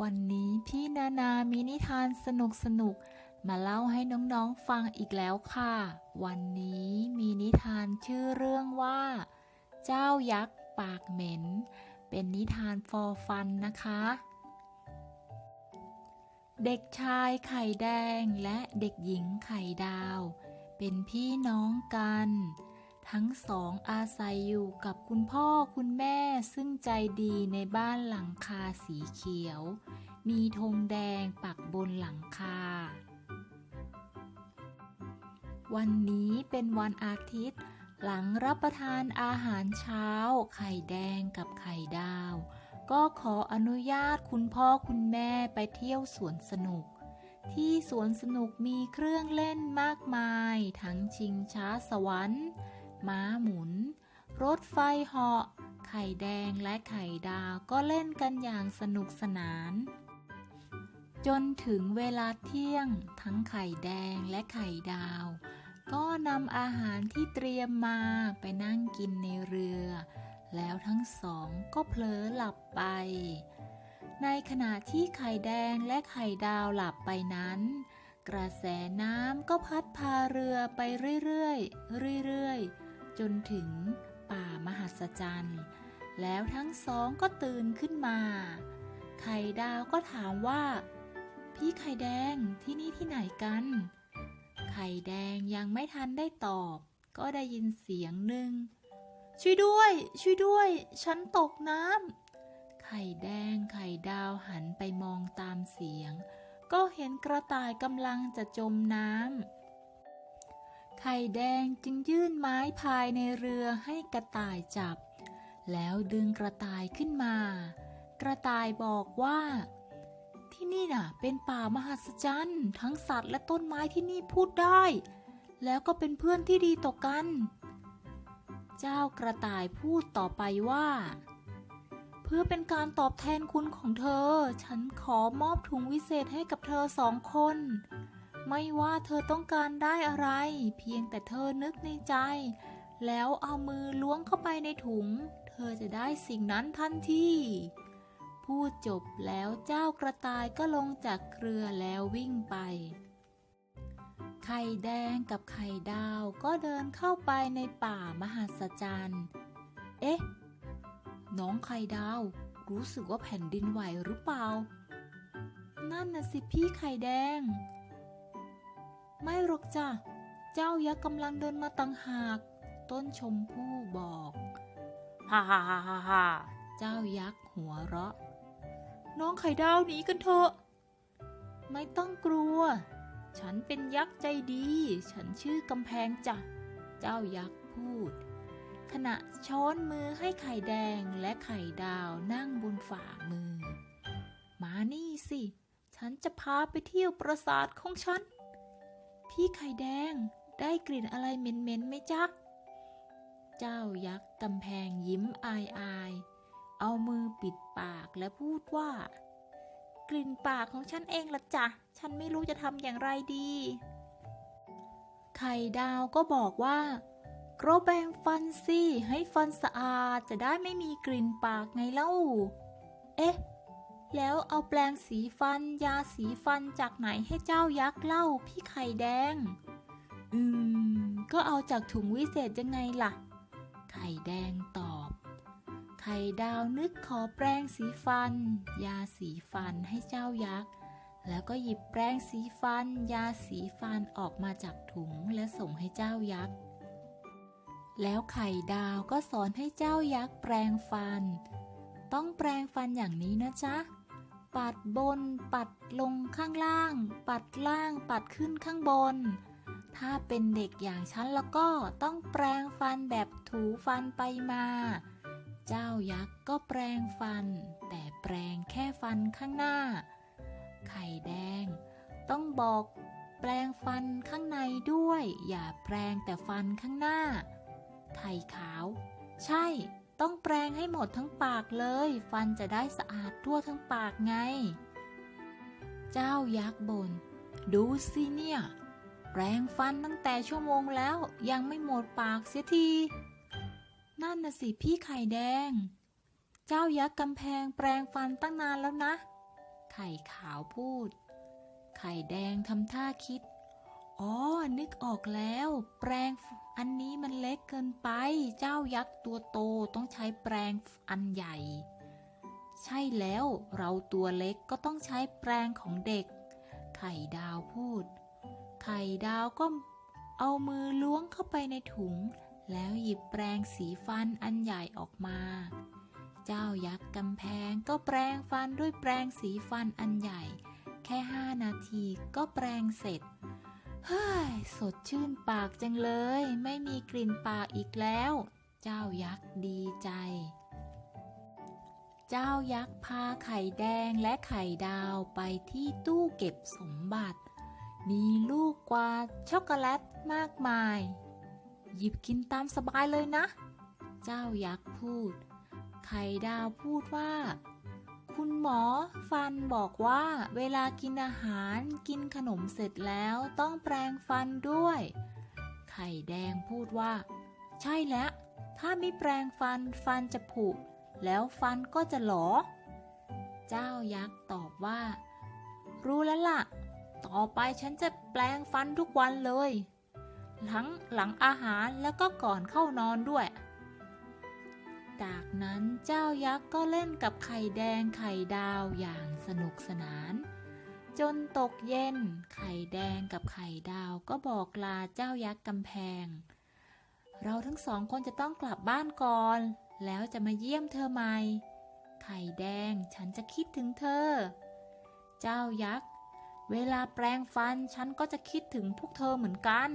วันนี้พี่นานามีนิทานสนุกสนุกๆมาเล่าให้น้องๆฟังอีกแล้วค่ะ วันนี้มีนิทานชื่อเรื่องว่า เจ้ายักษ์ปากเหม็น เป็นนิทานฟอร์ฟันนะคะ เด็กชายไข่แดงและเด็กหญิงไข่ดาว เป็นพี่น้องกัน ทั้งสองอาศัยอยู่กับคุณพ่อคุณแม่ซึ่งใจดีในบ้านหลังคาสีเขียว มีธงแดงปักบนหลังคา วันนี้เป็นวันอาทิตย์ หลังรับประทานอาหารเช้า ไข่แดงกับไข่ดาว ก็ขออนุญาตคุณพ่อคุณแม่ไปเที่ยวสวนสนุกที่สวนสนุกมีเครื่องเล่นมากมาย ทั้งชิงช้าสวรรค์ ม้าหมุน รถไฟเหาะ ไข่แดงและไข่ดาวก็เล่นกันอย่างสนุกสนาน จนถึงเวลาเที่ยง ทั้งไข่แดงและไข่ดาว ก็นำอาหารที่เตรียมมาไปนั่งกินในเรือ แล้วทั้งสองก็เผลอหลับไป ในขณะที่ไข่แดงและไข่ดาวหลับไปนั้นกระแสน้ำก็พัดพาเรือไปเรื่อยๆ เรื่อยๆ จนถึงป่ามหัศจรรย์ แล้วทั้งสองก็ตื่นขึ้นมา ไข่ดาวก็ถามว่า พี่ไข่แดงที่นี่ที่ไหนกัน ไข่แดงยังไม่ทันได้ตอบ ก็ได้ยินเสียงหนึ่ง ช่วยด้วย ช่วยด้วย ฉันตกน้ำ ไข่แดงไข่ดาวหันไปมองตามเสียง ก็เห็นกระต่ายกำลังจะจมน้ำ ไข่แดงจึงยื่นไม้พายในเรือให้กระต่ายจับ แล้วดึงกระต่ายขึ้นมา กระต่ายบอกว่า ที่นี่น่ะ เป็นป่ามหัศจรรย์ทั้งสัตว์และต้นไม้ที่นี่พูดได้ แล้วก็เป็นเพื่อนที่ดีต่อกัน เจ้ากระต่ายพูดต่อไปว่า เพื่อเป็นการตอบแทนคุณของเธอ ฉันขอมอบถุงวิเศษให้กับเธอสองคน ไม่ว่าเธอต้องการได้อะไร เพียงแต่เธอนึกในใจ แล้วเอามือล้วงเข้าไปในถุง เธอจะได้สิ่งนั้นทันทีพูดจบแล้วเจ้ากระต่ายก็ลงจากเครือแล้ววิ่งไป ไข่แดงกับไข่ดาวก็เดินเข้าไปในป่ามหัศจรรย์ เอ๊ะ น้องไข่ดาว รู้สึกว่าแผ่นดินไหวหรือเปล่า นั่นน่ะสิพี่ไข่แดง ไม่หรอกจ้ะ เจ้ายักษ์กำลังเดินมาต่างหาก ต้นชมพู่บอก ฮ่าฮ่าฮ่าฮ่าฮ่าเจ้ายักษ์หัวเราะ น้องไข่ดาวหนีกันเถอะ ไม่ต้องกลัว ฉันเป็นยักษ์ใจดี ฉันชื่อกำแพงจ้ะ เจ้ายักษ์พูด ขณะช้อนมือให้ไข่แดงและไข่ดาวนั่งบนฝ่ามือ มานี่สิ ฉันจะพาไปเที่ยวปราสาทของฉัน พี่ไข่แดงได้กลิ่นอะไรเหม็นๆไหมจ๊ะ เจ้ายักษ์กำแพงยิ้มอายอายๆเอามือปิดปากและพูดว่า กลิ่นปากของฉันเองละจ้ะ ฉันไม่รู้จะทำอย่างไรดี ไข่ดาวก็บอกว่าก็แปรงฟันสิให้ฟันสะอาดจะได้ไม่มีกลิ่นปากไงเล่า เอ๊ะ แล้วเอาแปรงสีฟัน ยาสีฟันจากไหนให้เจ้ายักษ์เล่าพี่ไข่แดง อืม ก็เอาจากถุงวิเศษยังไงล่ะ ไข่แดงตอบ ไข่ดาวนึกขอแปรงสีฟัน ยาสีฟันให้เจ้ายักษ์ แล้วก็หยิบแปรงสีฟัน ยาสีฟันออกมาจากถุงและส่งให้เจ้ายักษ์ แล้วไข่ดาวก็สอนให้เจ้ายักษ์แปรงฟัน ต้องแปรงฟันอย่างนี้นะจ๊ะ ปัดบน ปัดลงข้างล่าง ปัดล่าง ปัดขึ้นข้างบน ถ้าเป็นเด็กอย่างฉันแล้วก็ต้องแปรงฟันแบบถูฟันไปมา เจ้ายักษ์ก็แปรงฟัน แต่แปรงแค่ฟันข้างหน้า ไข่แดง ต้องบอกแปรงฟันข้างในด้วย อย่าแปรงแต่ฟันข้างหน้า ไข่ขาว ใช่ ต้องแปรงให้หมดทั้งปากเลย ฟันจะได้สะอาดทั่วทั้งปากไง เจ้ายักษ์บนดูสิเนี่ย แปรงฟันตั้งแต่ชั่วโมงแล้วยังไม่หมดปากเสียทีนั่นน่ะสิพี่ไข่แดง เจ้ายักษ์กำแพงแปรงฟันตั้งนานแล้วนะ ไขข่ขาวพูด ไข่แดงทำท่าคิด อ๋อ นึกออกแล้ว แปรง อันนี้มันเล็กเกินไป เจ้ายักษ์ตัวโตต้องใช้แปรงอันใหญ่ ใช่แล้วเราตัวเล็กก็ต้องใช้แปรงของเด็ก ไข่ดาวพูด ไข่ดาวก็เอามือล้วงเข้าไปในถุง แล้วหยิบแปรงสีฟันอันใหญ่ออกมา เจ้ายักษ์กำแพงก็แปรงฟันด้วยแปรงสีฟันอันใหญ่ แค่ห้านาทีก็แปรงเสร็จ ฮ้ยสดชื่นปากจังเลย ไม่มีกลิ่นปากอีกแล้ว เจ้ายักษ์ดีใจ เจ้ายักษ์พาไข่แดงและไข่ดาวไปที่ตู้เก็บสมบัติ มีลูกกวาดช็อกโกแลตมากมาย หยิบกินตามสบายเลยนะ เจ้ายักษ์พูด ไข่ดาวพูดว่า คุณหมอฟันบอกว่าเวลากินอาหารกินขนมเสร็จแล้วต้องแปรงฟันด้วย ไข่แดงพูดว่า ใช่แล้ว ถ้าไม่แปรงฟันฟันจะผุ แล้วฟันก็จะหลอ เจ้ายักษ์ตอบว่า รู้แล้วล่ะ ต่อไปฉันจะแปรงฟันทุกวันเลย หลังหลังอาหารแล้วก็ก่อนเข้านอนด้วย จากนั้นเจ้ายักษ์ก็เล่นกับไข่แดงไข่ดาวอย่างสนุกสนาน จนตกเย็น ไข่แดงกับไข่ดาวก็บอกลาเจ้ายักษ์กำแพง เราทั้งสองคนจะต้องกลับบ้านก่อน แล้วจะมาเยี่ยมเธอใหม่ ไข่แดงฉันจะคิดถึงเธอ เจ้ายักษ์ เวลาแปรงฟันฉันก็จะคิดถึงพวกเธอเหมือนกัน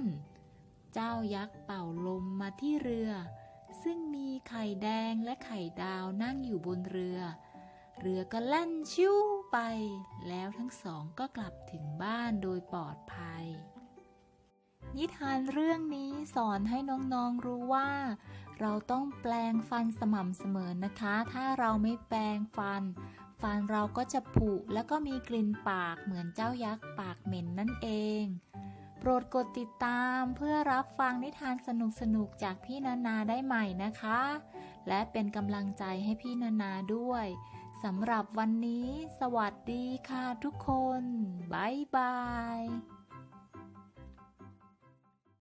เจ้ายักษ์เป่าลมมาที่เรือ ซึ่งมีไข่แดงและไข่ดาวนั่งอยู่บนเรือ เรือก็แล่นชิวไป แล้วทั้งสองก็กลับถึงบ้านโดยปลอดภัย นิทานเรื่องนี้สอนให้น้องๆรู้ว่า เราต้องแปลงฟันสม่ำเสมอนะคะ ถ้าเราไม่แปลงฟัน ฟันเราก็จะผุแล้วก็มีกลิ่นปากเหมือนเจ้ายักษ์ปากเหม็นนั่นเอง ปรดกดติดตามเพื่อรับฟังนิทานสนุกๆจากพี่นานาได้ใหม่นะคะ และเป็นกำลังใจให้พี่นานาด้วยสำหรับวันนี้ สวัสดีค่ะทุกคน บ๊ายบาย